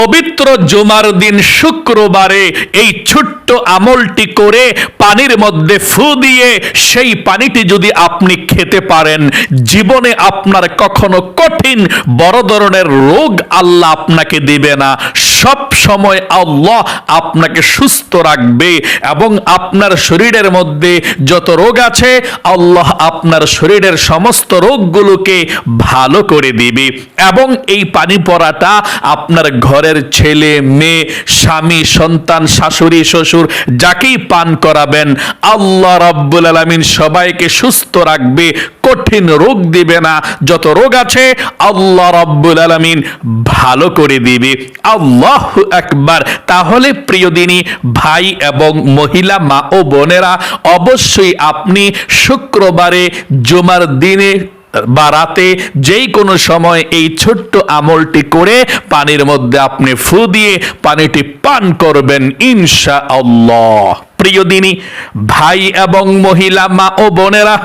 পবিত্র জুমার দিন শুক্রবারে এই ছোট্ট আমলটি করে পানির মধ্যে ফু দিয়ে সেই পানিটি যদি আপনি খেতে পারেন, জীবনে আপনার কখনো কঠিন, বড় ধরনের রোগ আল্লাহ আপনাকে দিবে না। সব সময় আল্লাহ আপনাকে সুস্থ রাখবে এবং আপনার শরীরের মধ্যে যত রোগ আছে, আল্লাহ আপনার শরীরের সমস্ত রোগগুলোকে ভালো করে দিবে। এবং এই পানি পড়াটা আপনার ঘরের ছেলে, মেয়ে, স্বামী, সন্তান, শাশুড়ি, শ্বশুর, যাকেই পান করাবেন, আল্লাহ রাব্বুল আলামিন সবাইকে সুস্থ রাখবে কঠিন রোগ দিবে না। যত রোগ আছে, আল্লাহ রাব্বুল আলামিন ভালো করে দিবে। আল্লাহ একবার তাহলে প্রিয় দিনী, ভাই এবং মহিলা, মা ও বোনেরা, অবশ্যই আপনি শুক্রবারে, জুমার দিনে বা রাতে যেই কোনো সময় এই ছোট্ট আমলটি করে পানির মধ্যে আপনি ফু দিয়ে পানিটি পান করবেন ইনশা আল্লাহ প্রিয় দিনী, ভাই এবং মহিলা, মা ও বোনেরা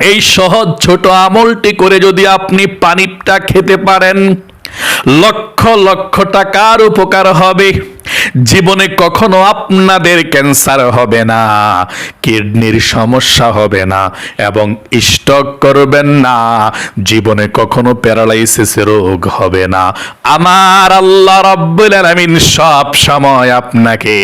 এই সহজ ছোট আমলটি করে যদি আপনি পানিটা খেতে পারেন, লক্ষ লক্ষ টাকার উপকার হবে। জীবনে কখনো আপনাদের ক্যান্সার হবে না, কিডনির সমস্যা হবে না এবং স্টক করবেন না, জীবনে কখনো প্যারালাইসিস রোগ হবে না। আমার আল্লাহ রাব্বুল আলামিন সব সময় আপনাকে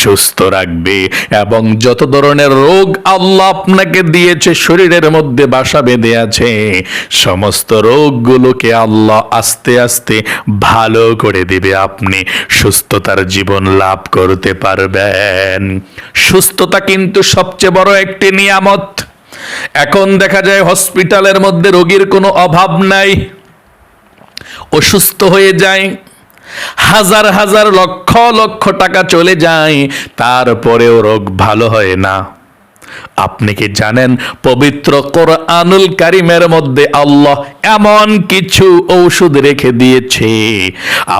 সুস্থ রাখবে এবং যত ধরনের রোগ আল্লাহ আপনাকে দিয়েছে, শরীরের মধ্যে বাসা বেঁধে আছে, সমস্ত রোগগুলোকে আল্লাহ আস্তে আস্তে ভালো করে দিবে। আপনি সুস্থতার জীবন লাভ করতে পারবেন। সুস্থতা কিন্তু সবচেয়ে বড় একটি নিয়ামত। এখন দেখা যায় হসপিটালের মধ্যে রোগীর কোনো অভাব নাই। অসুস্থ হয়ে যায়। হাজার হাজার লক্ষ লক্ষ টাকা চলে যায়। তারপরেও রোগ ভালো হয় না। আপনি কি জানেন, পবিত্র কোরআনুল কারিমের মধ্যে আল্লাহ এমন কিছু ঔষধ রেখে দিয়েছে।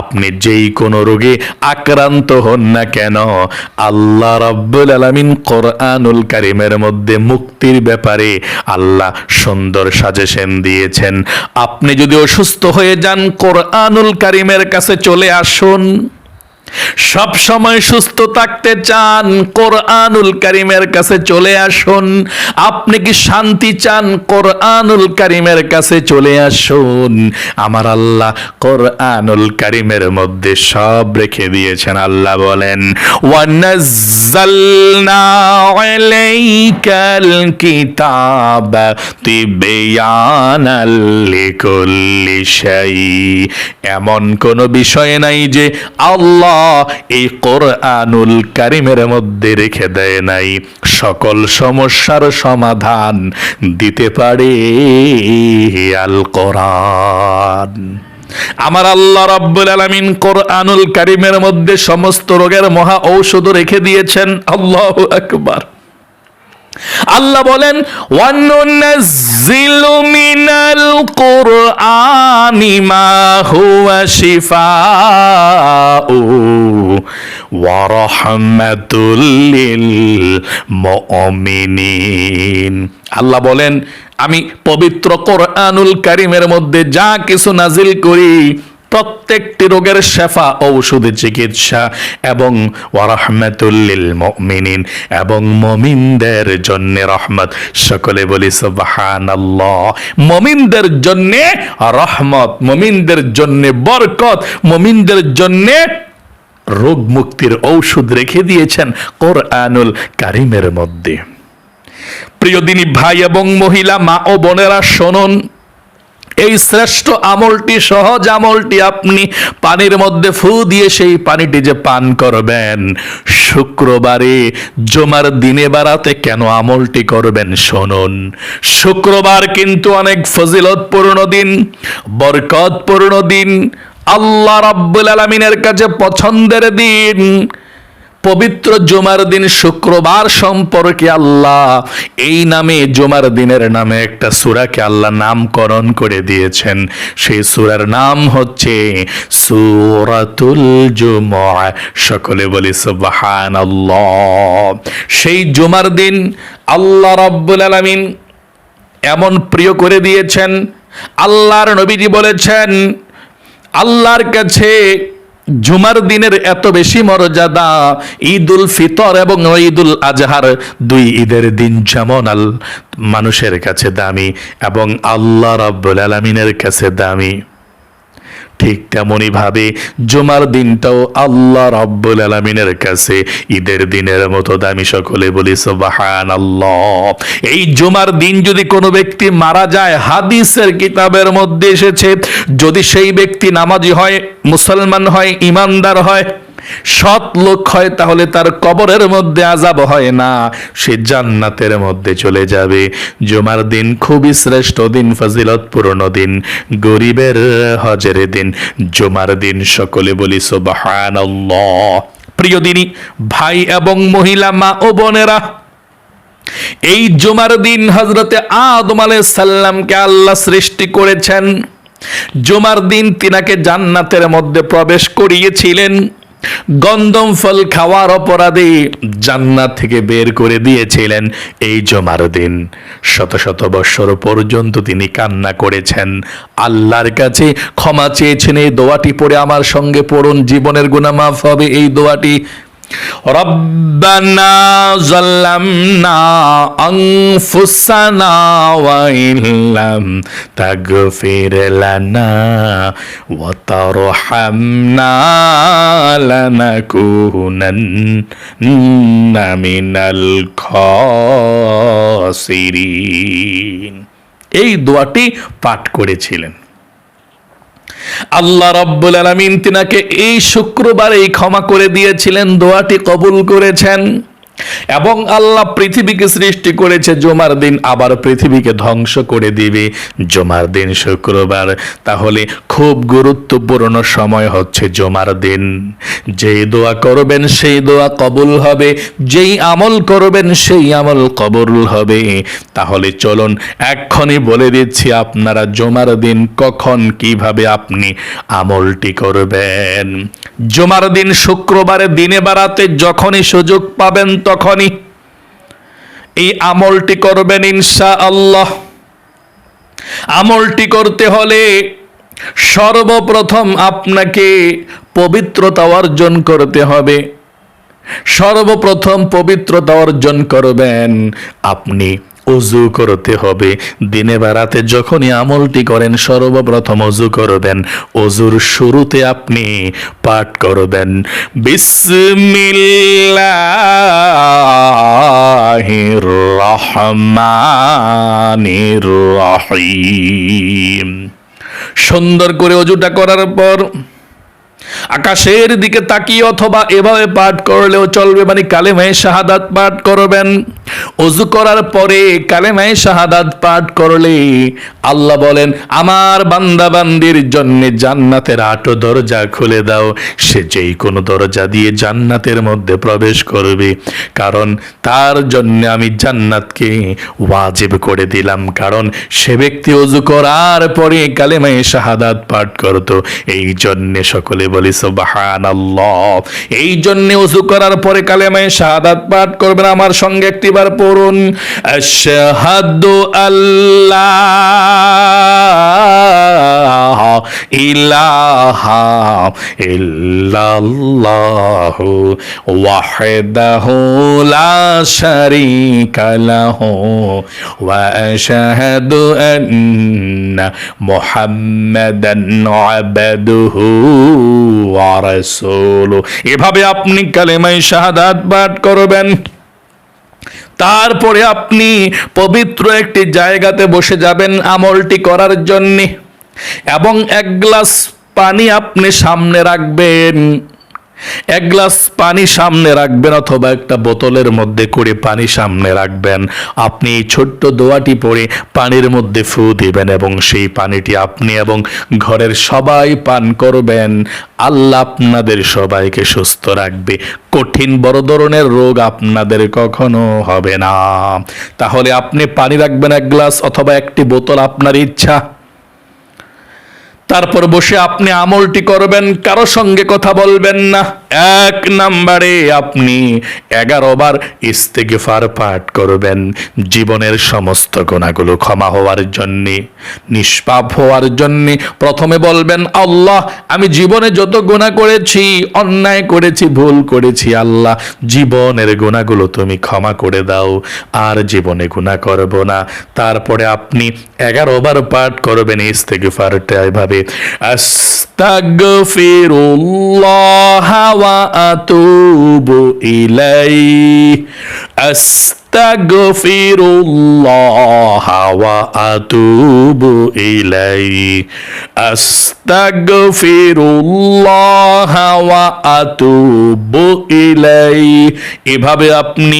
আপনি যেই কোনো রোগে আক্রান্ত হন না কেন, আল্লাহ রাব্বুল আলামিন কোরআনুল কারিমের মধ্যে মুক্তির ব্যাপারে আল্লাহ সুন্দর সাজেশন দিয়েছেন। আপনি যদি অসুস্থ হয়ে যান, কোরআনুল কারিমের কাছে চলে আসুন। সব সময় সুস্থ থাকতে চান, কোরআনুল কারিমের কাছে চলে আসুন। আপনি কি শান্তি চান, কোরআনুল কারিমের কাছে চলে আসুন। আমার আল্লাহ কোরআনুল কারিমের মধ্যে সব রেখে দিয়েছেন, আল্লাহ বলেন, ওয়ানাজ্জালনা আলাইকাল কিতাব তিবয়ানাল লিকুল্লি শাই। এমন কোন বিষয় নাই যে আল্লাহ এই কোরআনুল কারিমের মধ্যে রেখে দেয় নাই। সকল সমস্যার সমাধান দিতে পারে আল কোরআন। আমার আল্লাহ রাব্বুল আলামিন কোরআনুল কারিমের মধ্যে সমস্ত রোগের মহা ঔষধ রেখে দিয়েছেন। আল্লাহু আকবার। আল্লাহ বলেন, ওয়ানুনাজ্জিলু মিনাল মা হুয়া শিফাউ ওয়া রাহমাতুল লিল মুমিনিন। আল্লাহ বলেন, আমি পবিত্র কোরআনুল কারিমের মধ্যে যা কিছু নাজিল করি প্রত্যেকটি রোগের শেফা, ঔষধ চিকিৎসা এবং ওয়ারহমাতুল্লিল মুমিনিন এবং মমিনদের জন্য রহমত। সকলে বলি সুবহানাল্লাহ। মমিনদের জন্য রহমত, মমিনদের জন্য বরকত, মমিনদের জন্য রোগ মুক্তির ঔষধ রেখে দিয়েছেন কোরআনুল কারিমের মধ্যে। প্রিয় দিনী ভাই এবং মহিলা, মা ও বোনেরা, শুনুন। এই শ্রেষ্ঠ আমলটি, সহজ আমলটি আপনি পানির মধ্যে ফু দিয়ে সেই পানিটি যে পান করবেন। শুক্রবারে জমার দিনে বাড়াতে কেন আমলটি করবেন শুনুন। শুক্রবার কিন্তু অনেক ফজিলত ফজিলতপূর্ণ দিন বরকত বরকতপূর্ণ দিন, আল্লাহ রাব্বুল আলমিনের কাছে পছন্দের দিন। পবিত্র জুমার দিন শুক্রবার সম্পর্কে আল্লাহ এই নামে জুমার দিনের নামে একটা সুরাকে আল্লাহ নামকরণ করে দিয়েছেন। সেই সুরার নাম হচ্ছে সুরাতুল জুমা সকলে বলি সুবাহান সেই জুমার দিন আল্লাহ রব্বুল আলমিন এমন প্রিয় করে দিয়েছেন। আল্লাহর নবীজি বলেছেন, আল্লাহর কাছে জুমার দিনের এত বেশি মর্যাদা ঈদ উল ফিতর এবং ঈদ উল আজহার দুই ঈদের দিন যেমন আল মানুষের কাছে দামি এবং আল্লাহ রব্বুল আলমিনের কাছে দামি। ঠিক তেমনই ভাবে জুমার দিনটাও আল্লাহ রব্বুল আলমিনের কাছে। ঈদের দিনের মতো দামি সকলে বলি সুবাহান এই জুমার দিন যদি কোনো ব্যক্তি মারা যায়, হাদিসের কিতাবের মধ্যে এসেছে, যদি সেই ব্যক্তি নামাজি হয়, মুসলমান হয়, ইমানদার হয় সৎ লোক হয় তাহলে তার কবরের মধ্যে আজাব হয় না, সে জান্নাতের মধ্যে চলে যাবে। জুমার দিন খুবই শ্রেষ্ঠ দিন, ফজিলতপূর্ণ দিন, গরিবের হজের দিন। জুমার দিন সকলে বলি সোবাহান প্রিয় দিনী, ভাই এবং মহিলা, মা ও বোনেরা, এই জুমার দিন হজরতে আদম আলাইহিস সাল্লামকে আল্লাহ সৃষ্টি করেছেন। জুমার দিন তিনাকে জান্নাতের মধ্যে প্রবেশ করিয়েছিলেন। গন্ধম ফল খাওয়ার অপরাধে জান্নাত থেকে বের করে দিয়েছিলেন এই জমার শত শত বৎসর পর্যন্ত তিনি কান্না করেছেন। আল্লাহর কাছে ক্ষমা চেয়েছেন এই দোয়াটি পড়ে আমার সঙ্গে পড়ুন। জীবনের গুণা মাফ হবে। এই দোয়াটি ربنا ظلمنا أنفسنا وإن لم تغفر لنا وترحمنا لنكونن من الخاسرين এই দোয়াটি পাঠ করেছিলেন আল্লাহ রব্বুল আলমিন তিনাকে এই শুক্রবারেই ক্ষমা করে দিয়েছিলেন দোয়াটি কবুল করেছেন। এবং আল্লাহ পৃথিবীকে সৃষ্টি করেছে, জমার দিন আবার পৃথিবীকে ধ্বংস করে দিবে। জমার দিন শুক্রবার। তাহলে খুব গুরুত্বপূর্ণ সময় হচ্ছে জমার দিন। যেই দোয়া করবেন সেই দোয়া কবুল হবে। যেই আমল করবেন সেই আমল কবুল হবে। তাহলে চলুন এক্ষণই বলে দিচ্ছি আপনারা জমার দিন কখন কীভাবে আপনি আমলটি করবেন। জমার দিন শুক্রবারে দিনে বাড়াতে যখনই সুযোগ পাবেন তখনই এই আমলটি করবেন ইনশা আল্লাহ আমলটি করতে হলে সর্বপ্রথম আপনাকে পবিত্রতা অর্জন করতে হবে। সর্বপ্রথম পবিত্রতা অর্জন করবেন আপনি। অজু করতে হবে। দিনে বেড়াতে যখনই আমলটি করেন, সর্বপ্রথম অজু করবেন। অজুর শুরুতে আপনি পাঠ করবেন। বিসমিল্লাহির রহমানির রহিম। সুন্দর করে অজুটা করার পর আকাশের দিকে তাকিয়ে অথবা এভাবে পাঠ করলেও চলবে মানে কালেমায় শাহাদাত পাঠ করবেন। অজু করার পরে কালেমায় শাহাদাত পাঠ করলে আল্লাহ বলেন, আমার বান্দা বান্দির জন্য জান্নাতের আটো দরজা খুলে দাও। সে যেই কোনো দরজা দিয়ে জান্নাতের মধ্যে প্রবেশ করবে। কারণ তার জন্য আমি জান্নাতকে ওয়াজিব করে দিলাম। কারণ সে ব্যক্তি অজু করার পরে কালেমায় শাহাদাত পাঠ করত। এই জন্যে সকলে বলি সুবাহান এই জন্য উজু করার পরে কালেমায় শাহাদাত পাঠ করবেন। আমার সঙ্গে একটিবার পড়ুন, আশহাদু আল্লাহ ইলাহা ইল্লাল্লাহ ওয়াহদাহু লা শারীকা লাহু ওয়া আশহাদু আন্না মুহাম্মাদান আবদুহু ওয়া রাসূলু। এভাবে আপনি কালেমায় শাহাদাত পাঠ করবেন। তারপরে আপনি পবিত্র একটি জায়গাতে বসে যাবেন আমলটি করার জন্যে। এবং এক গ্লাস পানি আপনি সামনে রাখবেন। এক গ্লাস পানি সামনে রাখবেন অথবা একটা বোতলের মধ্যে করে পানি সামনে রাখবেন। আপনি এই ছোট্ট দোয়াটি পরে পানির মধ্যে ফু দিবেন এবং সেই পানিটি আপনি এবং ঘরের সবাই পান করবেন। আল্লাহ আপনাদের সবাইকে সুস্থ রাখবে। কঠিন বড় ধরনের রোগ আপনাদের কখনো হবে না। তাহলে আপনি পানি রাখবেন এক গ্লাস অথবা একটি বোতল আপনার ইচ্ছা। তারপর বসে আপনি আমলটি করবেন কারও সঙ্গে কথা বলবেন না। এক নাম্বারে আপনি এগারো বার ইস্তেগফার পাঠ করবেন। জীবনের সমস্ত গোনাগুলো ক্ষমা হওয়ার জন্যে, নিষ্পাপ হওয়ার জন্যে। প্রথমে বলবেন, আল্লাহ, আমি জীবনে যত গোনা করেছি, অন্যায় করেছি, ভুল করেছি, আল্লাহ, জীবনের গোনাগুলো তুমি ক্ষমা করে দাও। আর জীবনে গুণা করব না। তারপরে আপনি এগারো বার পাঠ করবেন ইস্তেগফারটা এভাবে, আস্তাগফিরুল্লাহ ওয়া আতুবু ইলাইহি الله ওয়া আতুবু ইলাইহি الله আতুবু ইলাইহি এভাবে আপনি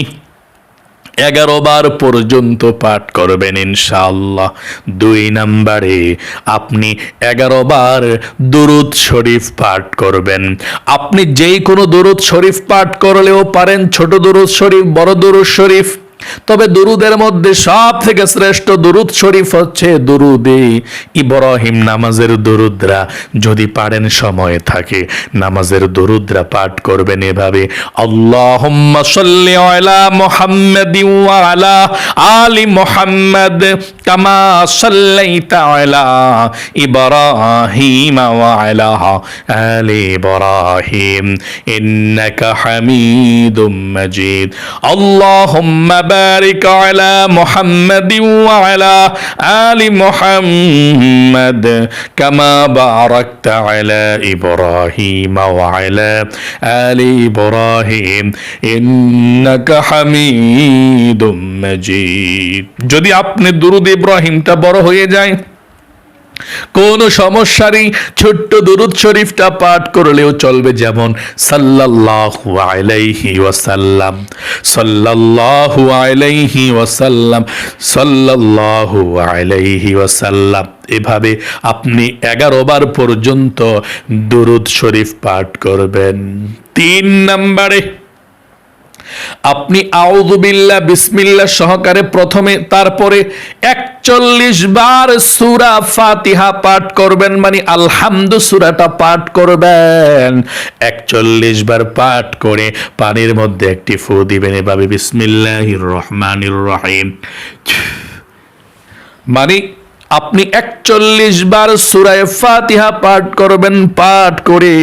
এগারো বার পর্যন্ত পাঠ করবেন ইনশাল্লাহ দুই নাম্বারে আপনি এগারো বার দুরুদ শরীফ পাঠ করবেন। আপনি যেই কোনো দুরুদ শরীফ পাঠ করলেও পারেন, ছোট দুরুদ শরীফ, বড় দুরুদ শরীফ তবে দুরুদের মধ্যে সব থেকে শ্রেষ্ঠ দুরুদ শরীফ হচ্ছে দুরুদে ইব্রাহিম নামাজের দুরুদরা। যদি পারেন সময় থাকে, নামাজের দুরুদরা পাঠ করবেন এভাবে, আল্লাহুম্মা সাল্লি আলা ওয়া আলা আলি মুহাম্মাদ কামা সাল্লাইতা আলা ওয়া আলা আলি ইব্রাহিম। ইন্নাকা হামিদুম মাজিদ। আল্লাহুম্মা বারিক আলা মুহাম্মাদ ওয়া আলা আলি মুহাম্মাদ কামা বারাকতা আলা ইব্রাহিম ওয়া আলা আলি ইব্রাহিম ইন্নাকা হামিদুম মাজিদ। যদি আপনি দুরুদ ইব্রাহিমটা বড় হয়ে যায় কোন সমস্যারই ছোট্ট দুরুদ শরীফটা পাঠ করলেও চলবে যেমন, সাল্লাল্লাহু আলাইহি ওয়াসাল্লাম, সাল্লাল্লাহু আলাইহি ওয়াসাল্লাম, সাল্লাল্লাহু আলাইহি ওয়াসাল্লাম। এভাবে আপনি এগারো বার পর্যন্ত দুরুদ শরীফ পাঠ করবেন। তিন নম্বরে আপনি আউযুবিল্লাহ বিসমিল্লাহ সহকারে প্রথমে, তারপরে একচল্লিশ বার সুরা ফাতিহা পাঠ করবেন মানে আলহামদু সুরাটা পাঠ করবেন। একচল্লিশ বার পাঠ করে পানির মধ্যে একটি ফু দিবেন, এভাবে বিসমিল্লাহির রহমানির রহিম। মানে আপনি একচল্লিশ বার সুরায় ফাতিহা পাঠ করবেন, পাঠ করে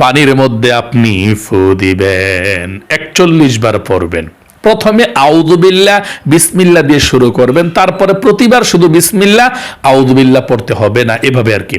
পানির মধ্যে আপনি ফু দিবেন, একচল্লিশ বার পড়বেন। প্রথমে আউদুবিল্লা বিসমিল্লা দিয়ে শুরু করবেন, তারপরে প্রতিবার শুধু বিসমিল্লা আউদুবিল্লা পড়তে হবে না, এভাবে আর কি।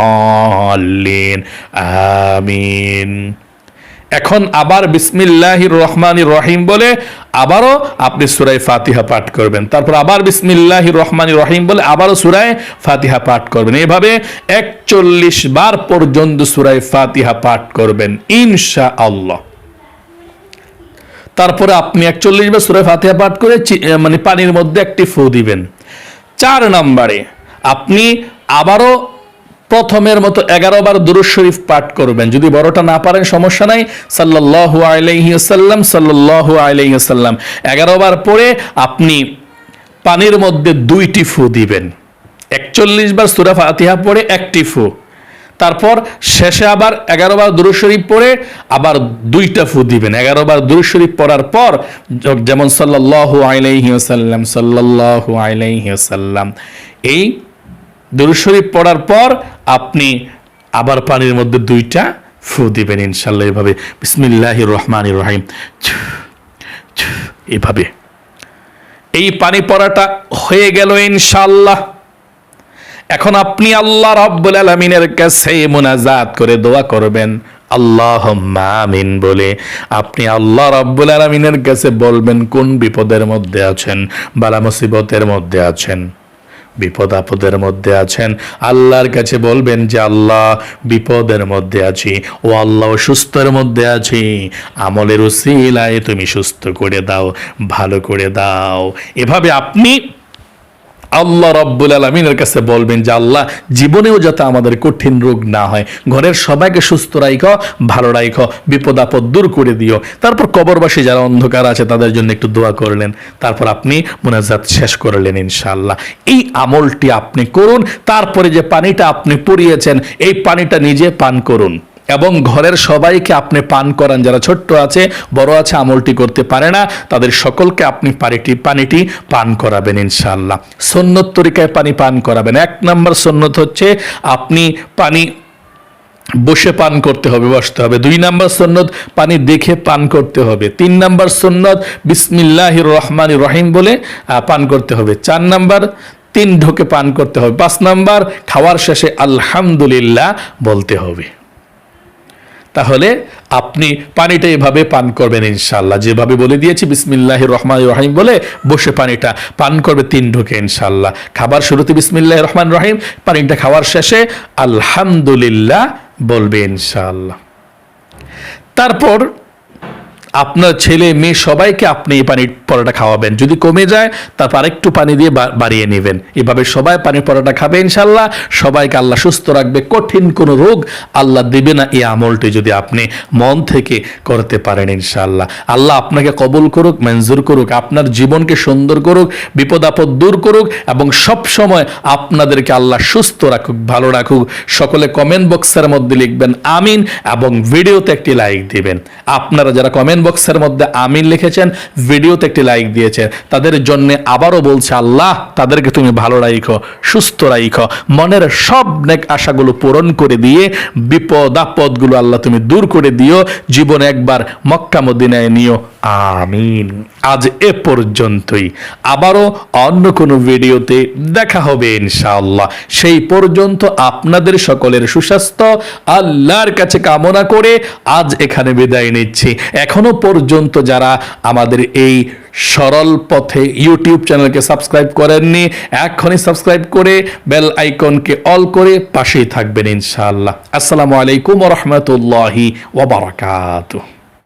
দলিন আমিন এখন আবার বিসমিল্লাহ রহমান রহিম বলে আবারও আপনি সুরাই ফাতিহা পাঠ করবেন। তারপর আবার বিসমিল্লাহ রহমান রহিম বলে আবারও সুরায় ফাতিহা পাঠ করবেন। এভাবে একচল্লিশ বার পর্যন্ত সুরাই ফাতিহা পাঠ করবেন ইনশা আল্লাহ তারপরে আপনি একচল্লিশ বার সুরাই ফাতিহা পাঠ করে মানে পানির মধ্যে একটি ফু দিবেন। চার নম্বরে আপনি আবারও প্রথমের মতো এগারো বার দুরুদ শরীফ পাঠ করবেন। যদি বড়টা না পারেন, সমস্যা নাই। সাল্লাল্লাহু আলাইহি সাল্লাম সাল্লাল্লাহু আলাইহি সাল্লাম এগারো বার পরে আপনি পানির মধ্যে দুইটি ফু দিবেন। একচল্লিশ বার সুরা ফাতিহা পড়ে একটি ফু। তারপর শেষে আবার এগারো বার দুরুদ শরীফ পড়ে আবার দুইটা ফু দিবেন। এগারো বার দুরুদ শরীফ পড়ার পর যেমন সাল্লাল্লাহু আলাইহি সাল্লাম সাল্লাল্লাহু আলাইহি সাল্লাম এই দুরুদ শরীফ পড়ার পর আপনি আবার পানির মধ্যে দুইটা ফু দিবেন ইনশাল্লাহ এভাবে। বিসমিল্লাহির রহমানির রহিম। এভাবে। এই পানি পড়াটা হয়ে গেল ইনশাল্লাহ। এখন আপনি আল্লাহ রব্বুল আলমিনের কাছে মোনাজাত করে দোয়া করবেন। আল্লাহ আমিন বলে আপনি আল্লাহ রব্বুল আলমিনের কাছে বলবেন, কোন বিপদের মধ্যে আছেন, বালা মুসিবতের মধ্যে আছেন। বিপদ আপদের মধ্যে আছেন। আল্লাহর কাছে বলবেন যে, আল্লাহ, বিপদের মধ্যে আছি। ও আল্লাহ সুস্থের মধ্যে আছি। আমলের উসিলায় তুমি সুস্থ করে দাও, ভালো করে দাও। এভাবে আপনি আল্লাহ রব্বুল আলমিনের কাছে বলবেন যে, আল্লাহ, জীবনেও যাতে আমাদের কঠিন রোগ না হয়, ঘরের সবাইকে সুস্থ রাইখ, ভালো রাইখ, বিপদ আপদ দূর করে দিও। তারপর কবরবাসী যারা অন্ধকার আছে, তাদের জন্য একটু দোয়া করলেন। তারপর আপনি মোনাজাত শেষ করলেন ইনশাল্লাহ এই আমলটি আপনি করুন, তারপরে যে পানিটা আপনি পরিয়েছেন এই পানিটা নিজে পান করুন। এবং ঘরের সবাইকে আপনি পান করান। যারা ছোট্ট আছে, বড় আছে, আমলটি করতে পারে না, তাদের সকলকে আপনি পানিটি পানিটি পান করাবেন ইনশাআল্লাহ। সন্ন্যত তরিকায় পানি পান করাবেন। এক নম্বর সন্ন্যত হচ্ছে আপনি পানি বসে পান করতে হবে, বসতে হবে। দুই নাম্বার সন্ন্যত পানি দেখে পান করতে হবে। তিন নাম্বার সন্ন্যত বিসমিল্লাহ রহমান রহিম বলে পান করতে হবে। চার নাম্বার, তিন ঢোকে পান করতে হবে। পাঁচ নাম্বার, খাওয়ার শেষে আলহামদুলিল্লাহ বলতে হবে। তাহলে আপনি পানিটা এভাবে পান করবেন ইনশাল্লাহ যেভাবে বলে দিয়েছি বিসমিল্লাহ রহমান রহিম বলে বসে পানিটা পান করবে, তিন ঢুকে ইনশাল্লাহ খাবার শুরুতে বিসমিল্লাহ রহমান রহিম, পানিটা খাওয়ার শেষে আলহামদুলিল্লাহ বলবে ইনশাল্লাহ তারপর আপনার ছেলে, মেয়ে সবাইকে আপনি এই পানির পরোটা খাওয়াবেন। যদি কমে যায়, তারপর আরেকটু পানি দিয়ে বাড়িয়ে নেবেন। এভাবে সবাই পানির পরোটা খাবে ইনশাল্লাহ সবাইকে আল্লাহ সুস্থ রাখবে। কঠিন কোনো রোগ আল্লাহ দেবে না এই আমলটি যদি আপনি মন থেকে করতে পারেন ইনশাল্লাহ আল্লাহ আপনাকে কবুল করুক, মঞ্জুর করুক, আপনার জীবনকে সুন্দর করুক বিপদ আপদ দূর করুক এবং সব সময় আপনাদেরকে আল্লাহ সুস্থ রাখুক, ভালো রাখুক। সকলে কমেন্ট বক্সের মধ্যে লিখবেন, আমিন এবং ভিডিওতে একটি লাইক দিবেন। আপনারা যারা কমেন্ট বক্সের মধ্যে আমিন লিখেছেন, ভিডিওতে একটি লাইক দিয়েছেন। তাদের জন্য আবারও বলছে, আল্লাহ, তাদেরকে তুমি ভালো রাইখো, সুস্থ রাইখো। মনের সব নেক আশাগুলো পূরণ করে দিয়ে, বিপদ আপদগুলো আল্লাহ তুমি দূর করে দিও। জীবনে একবার মক্কা মদিনায় নিও। আমিন। আজ এ পর্যন্তই। আবারও অন্য কোনো ভিডিওতে দেখা হবে ইনশাআল্লাহ। সেই পর্যন্ত আপনাদের সকলের সুস্বাস্থ্য, আল্লাহর কাছে কামনা করে আজ এখানে বিদায় নিচ্ছি। এখনও পর্যন্ত যারা আমাদের এই সরল পথে ইউটিউব চ্যানেলকে সাবস্ক্রাইব করেননি, এখনই সাবস্ক্রাইব করে বেল আইকনকে অল করে পাশেই থাকবেন ইনশাআল্লাহ। আসসালামু আলাইকুম রহমতুল্লাহি ওবরাকাতুহ